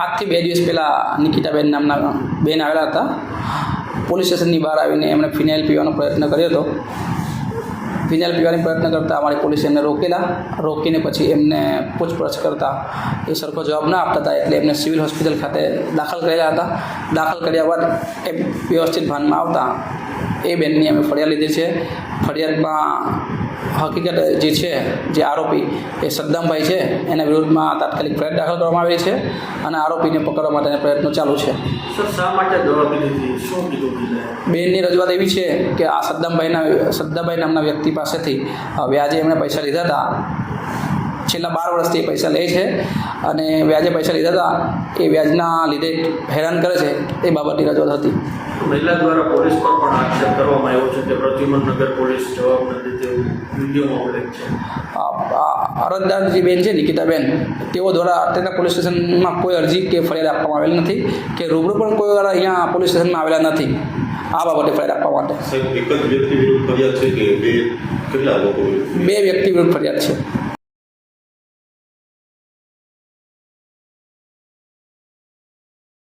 આજથી બે દિવસ પહેલાં નિકિતાબેન નામના બેન આવેલા હતા. પોલીસ સ્ટેશનની બહાર આવીને એમણે ફિનાઇલ પીવાનો પ્રયત્ન કર્યો હતો. ફિનાઇલ પીવાનો પ્રયત્ન કરતાં અમારી પોલીસે એમને રોકેલા. રોકીને પછી એમને પૂછપરછ કરતા એ સરખો જવાબ ના આપતા હતા એટલે એમને સિવિલ હોસ્પિટલ ખાતે દાખલ કરેલા હતા. દાખલ કર્યા બાદ એ વ્યવસ્થિત ભાનમાં આવતા એ બેનની અમે ફરિયાદ લીધી છે. ફરિયાદમાં હકીકત જે છે જે આરોપી એ સદ્દામભાઈ છે એના વિરુદ્ધમાં તાત્કાલિક ફરિયાદ દાખલ કરવામાં આવી છે અને આરોપીને પકડવા માટેના પ્રયત્નો ચાલુ છે. બેનની રજૂઆત એવી છે કે આ સદ્દામભાઈના સદ્દાભાઈ નામના વ્યક્તિ પાસેથી વ્યાજે એમણે પૈસા લીધા હતા. છેલ્લા બાર વર્ષથી એ પૈસા લે છે અને વ્યાજે પૈસા લીધા હતા એ વ્યાજના લીધે હેરાન કરે છે એ બાબતની રજૂઆત હતી. મહિલા દ્વારા પોલીસ પર પણ પોલીસ જવાબ નથી તેવું વિડીયોમાં ઉલ્લેખ છે. આ અરજદાર જે બેન છે નિકિતાબેન તેઓ દ્વારા અત્યારના પોલીસ સ્ટેશનમાં કોઈ અરજી કે ફરિયાદ આપવામાં આવેલ નથી કે રૂબરૂ પણ કોઈ વાર અહીંયા પોલીસ સ્ટેશનમાં આવેલા નથી. આ બાબતે ફરિયાદ આપવા માટે. સાહેબ એક જ વ્યક્તિ વિરુદ્ધ ફરિયાદ છે કે બે કેટલા લોકો બે વ્યક્તિ વિરુદ્ધ ફરિયાદ છે.